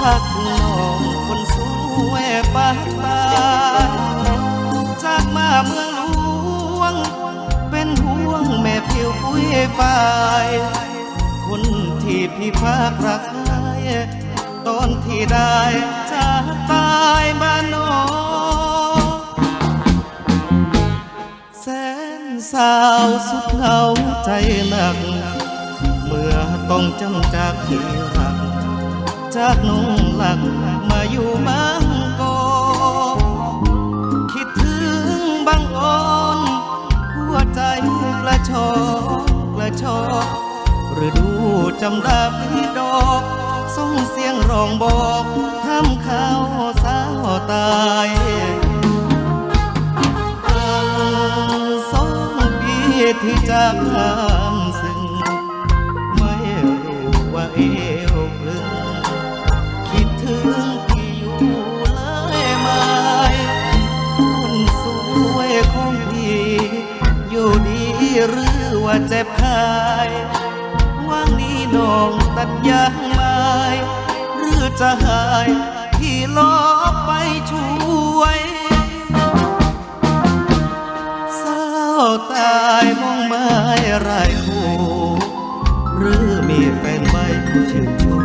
พักน้องคนสวยปากตาจากมาเมืองหลวง เป็นห่วงแม่ผิวปุ้ยฝ่าย คนที่พี่ภาครักใครตอนที่ได้จะตายบ้านนองแสนสาวสุดเหงาใจหนัก เมื่อต้องจำจากที่รัก จากน้องหลักมาอยู่บางกอกคิดถึงบางอ่อนหัวใจกระชอกกระชอกฤดูจำดาพี่ดอกส่งเสียงร้องบอกทำข้าวสาวตายตั้งสองปีที่จากลำซึ่งไม่ วยของพี่อยู่ดีหรือว่าเจ็บคายว่างนี้น้องตัดยางไม้หรือจะหายที่ลอบไปช่วยเศร้าตายมองไม้ไรคู่หรือมีแฟนไม่ชื่นชู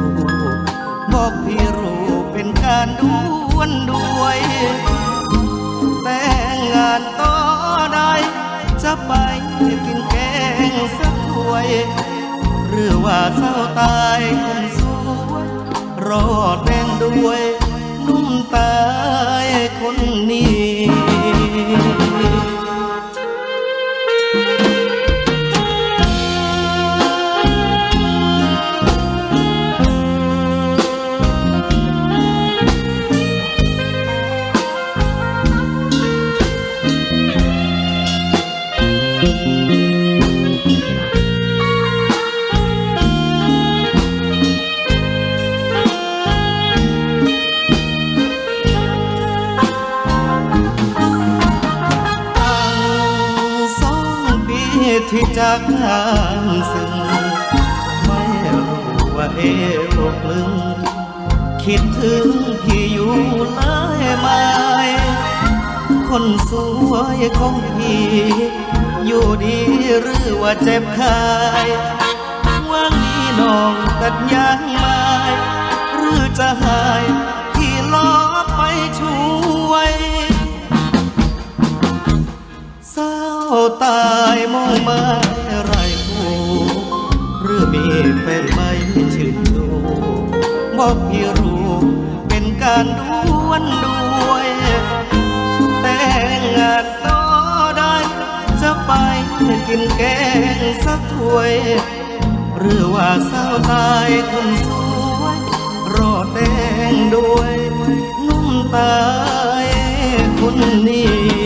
บอกพี่รู้เป็นการด้วนด้วย ไปกินแกงสักถ้วย หรือว่าเศร้าตายคนสวยรอดแดงด้วย นุ่มตาย ที่จากห่างซึ่งไม่รู้ว่าเอวกลึง คิดถึงพี่อยู่หลายไม้คนสวยของพี่ อยู่ดีหรือว่าเจ็บคายว่างนี้น้องตัดยางไม้หรือจะหาย ตายมองไม้ไรคู่หรือมีแฟนไม่ชื่นชูบอกพี่รู้เป็นการด้วนด้วย แต่งานต่อได้ จะไปกินแกงสักถ้วย หรือว่าเศร้าตายคนสวยรอดแดงด้วย นุ่มตายคนนี้